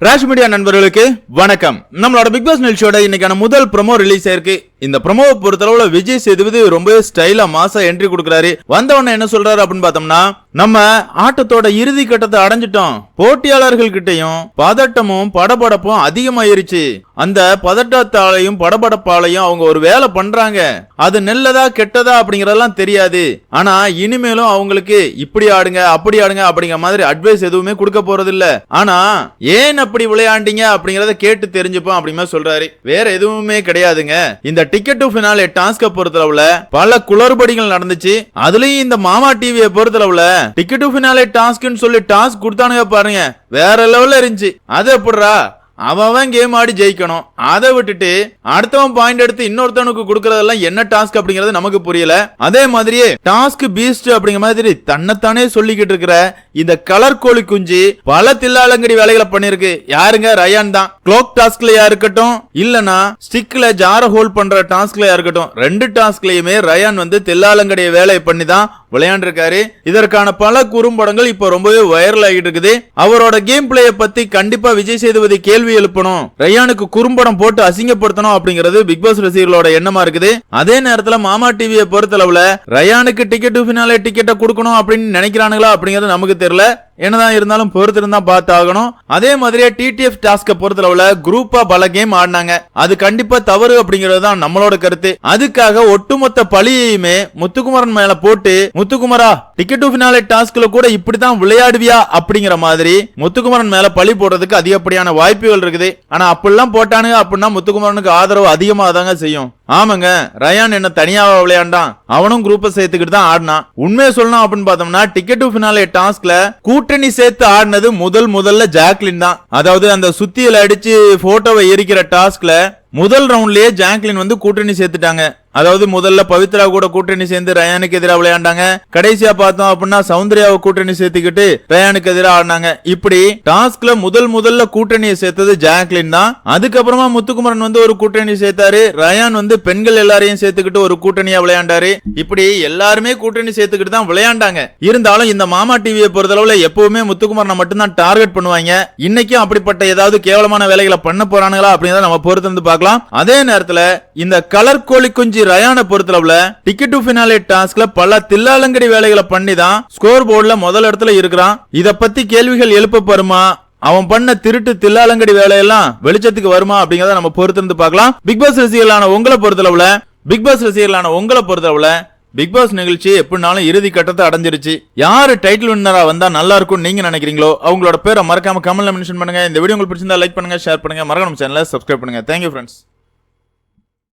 Rash media நண்பர்களுக்கு வணக்கம். நம்மளோட பிக் பாஸ் நிகழ்ச்சியோட இன்னைக்கான முதல் ப்ரோமோ ரிலீஸ் ஆயிருக்கு இந்த ப்ரோமோவை பொறுத்தளவுல விஜய் சேதுபதி ரொம்பவே ஸ்டைலா மாசா என்ட்ரி கொடுக்குறாரு. வந்த உடனே என்ன சொல்றாரு அப்படின்னு பார்த்தோம்னா நம்ம ஆட்டத்தோட இறுதி கட்டத்தை அடைஞ்சிட்டோம். போட்டியாளர்கள் கிட்டயும் பதட்டமும் படபடப்பும் அதிகமாயிருச்சு. அந்த பதட்டத்தாலையும் படபடப்பாலையும் அவங்க ஒரு வேலை பண்றாங்க. அது நல்லதா கெட்டதா அப்படிங்கறதெல்லாம் தெரியாது. ஆனா இனிமேலும் அவங்களுக்கு இப்படி ஆடுங்க அப்படி ஆடுங்க அப்படிங்கிற மாதிரி அட்வைஸ் எதுவுமே கொடுக்க போறது இல்ல ஆனா ஏன் அப்படி விளையாண்டீங்க அப்படிங்கறத கேட்டு தெரிஞ்சுப்போம் அப்படிமா சொல்றாரு. வேற எதுவுமே கிடையாதுங்க. இந்த டிக்கெட் டு ஃபினாலே டாஸ்க பொறுத்தளவுல பல குளறுபடிகள் நடந்துச்சு. அதுலயும் இந்த மாமா டிவியை பொறுத்தளவுல டிக்கெட் டு ஃபினாலே டாஸ்க்னு சொல்லி டாஸ்க் கொடுத்தானுங்க பாருங்க. வேற லெவல்ல இருந்துச்சு. அது எப்படிரா அவன் கேம் ஆடி ஜெயிக்கணும். அதை விட்டுட்டு அடுத்தவன் பாயிண்ட் எடுத்து இன்னொருத்தவனுக்கு கொடுக்கறதெல்லாம் என்ன டாஸ்க் அப்படிங்கறது நமக்கு புரியல. அதே மாதிரியே டாஸ்க் பீஸ்ட் அப்படிங்கிற மாதிரி தன்னைத்தானே சொல்லிக்கிட்டு இருக்கிற இந்த கலர் கோழி குஞ்சு பல தில்லாலங்கடி வேலைகளை பண்ணிருக்கு. யாருங்க? ரயான் தான். க்ளோக் டாஸ்க்லயா இருக்கட்டும் இல்லனா ஸ்டிக்ல ஜார ஹோல்ட் பண்ற டாஸ்க்லயா இருக்கட்டும் ரெண்டு டாஸ்க்லயுமே ரயான் வந்து தில்லாலங்கடிய வேலையை பண்ணி தான் விளையாண்டிருக்காரு. இதற்கான பல குறும்படங்கள் இப்போ ரொம்பவே வைரல் ஆகிட்டு இருக்குது. அவரோட கேம் பிளேய பத்தி கண்டிப்பா விஜய் சேதுபதி கேள்வி எழுப்பணும். ரயானுக்கு குறும்படம் போட்டு அசிங்கப்படுத்தணும் அப்படிங்கிறது பிக் பாஸ் ரசிகர்களோட எண்ணமா இருக்குது. அதே நேரத்துல மாமா டிவியை பொறுத்தளவுல ரயானுக்கு டிக்கெட் பினாலே டிக்கெட்டை கொடுக்கணும் அப்படின்னு நினைக்கிறானுங்களா அப்படிங்கிறது நமக்கு தெரியல. என்னதான் இருந்தாலும் பொறுத்திருந்தா பார்த்து ஆகணும் அதே மாதிரியே டிடிஎஃப் டாஸ்க பொறுத்தளவுல குரூப்பா பல கேம் ஆடினாங்க. அது கண்டிப்பா தவறு அப்படிங்கிறது தான் நம்மளோட கருத்து. அதுக்காக ஒட்டுமொத்த பழியையுமே முத்துக்குமரன் மேல போட்டு முத்துக்குமரா டிக்கெட் டு பினாலே டாஸ்க்ல கூட இப்படிதான் விளையாடுவியா? அப்படிங்கிற மாதிரி முத்துக்குமரன் மேல பழி போடுறதுக்கு அதிகப்படியான வாய்ப்புகள் இருக்குது. ஆனா அப்படிலாம் போட்டானுங்க அப்படின்னா முத்துக்குமரனுக்கு ஆதரவு அதிகமாக தாங்க செய்யும். ஆமாங்க ரயான் என்ன தனியாக விளையாண்டான். அவனும் குரூப்பை சேர்த்துக்கிட்டு தான் ஆடினான். உண்மையை சொல்லணும் அப்படின்னு பார்த்தோம்னா டிக்கெட் டு ஃபினாலே டாஸ்க்ல கூட்டணி சேர்த்து ஆடினது முதல் முதல்ல ஜாக்லின் தான். அதாவது அந்த சுத்தியில அடிச்சு போட்டோவை எரிக்கிற டாஸ்க்ல முதல் ரவுண்ட்லயே ஜாக்லின் வந்து கூட்டணி சேர்த்துட்டாங்க. அதாவது முதல்ல பவித்ரா கூட கூட்டணி சேர்ந்து ரயானுக்கு எதிராக விளையாண்டாங்க. கடைசியா பார்த்தோம் அப்படின்னா சௌந்தர்யாவை கூட்டணி சேர்த்துக்கிட்டு ரயானுக்கு எதிராக ஆடினாங்க. இப்படி டாஸ்க்ல முதல் முதல்ல கூட்டணியை சேர்த்தது ஜாக்லின் தான். அதுக்கப்புறமா முத்துக்குமரன் வந்து ஒரு கூட்டணி சேர்த்தாரு. ரயான் வந்து பெண்கள் எல்லாரையும் சேர்த்துக்கிட்டு ஒரு கூட்டணியா விளையாண்டாரு. இப்படி எல்லாருமே கூட்டணி சேர்த்துக்கிட்டு தான் விளையாண்டாங்க. இருந்தாலும் இந்த மாமா டிவியை பொறுத்தளவுல எப்பவுமே முத்துக்குமரனை மட்டும்தான் டார்கெட் பண்ணுவாங்க. இன்னைக்கும் அப்படிப்பட்ட ஏதாவது கேவலமான வேலைகளை பண்ண போறானுங்களா அப்படின்னு நம்ம பொறுத்து வந்து பார்க்கலாம். அதே நேரத்துல இந்த கலர் கோழி குஞ்சு ரயானை பொறுத்தளவுல டிக்கெட் டு பினாலே டாஸ்க்ல பல தில்லாலங்கடி வேலைகளை பண்ணி தான் ஸ்கோர் போர்டுல முதல் இடத்துல இருக்கிறான். இத பத்தி கேள்விகள் எழுப்பப்படுமா? அவன் பண்ண திருட்டு தில்லாலங்கடி வேலையெல்லாம் வெளிச்சத்துக்கு வருமா அப்படிங்கறத நம்ம பொறுத்திருந்து பார்க்கலாம். பிக் பாஸ் ரசிகர்களான உங்களை பொறுத்தளவுல பிக் பாஸ் ரசிகர்களான உங்களை பொறுத்தளவுல பிக் பாஸ் நிகழ்ச்சி எப்படினாலும் இறுதி கட்டத்தை அடைஞ்சிருச்சு. யாரு டைட்டில் வின்னரா வந்தா நல்லா இருக்கும் நீங்க நினைக்கிறீங்களோ அவங்களோட பேரை மறக்காம கமெண்ட்ல மென்ஷன் பண்ணுங்க. இந்த வீடியோ உங்களுக்கு பிடிச்சிருந்தா லைக் பண்ணுங்க ஷேர் பண்ணுங்க. மறக்காம சேனலை சப்ஸ்கிரைப் பண்ணுங்க. Thank you friends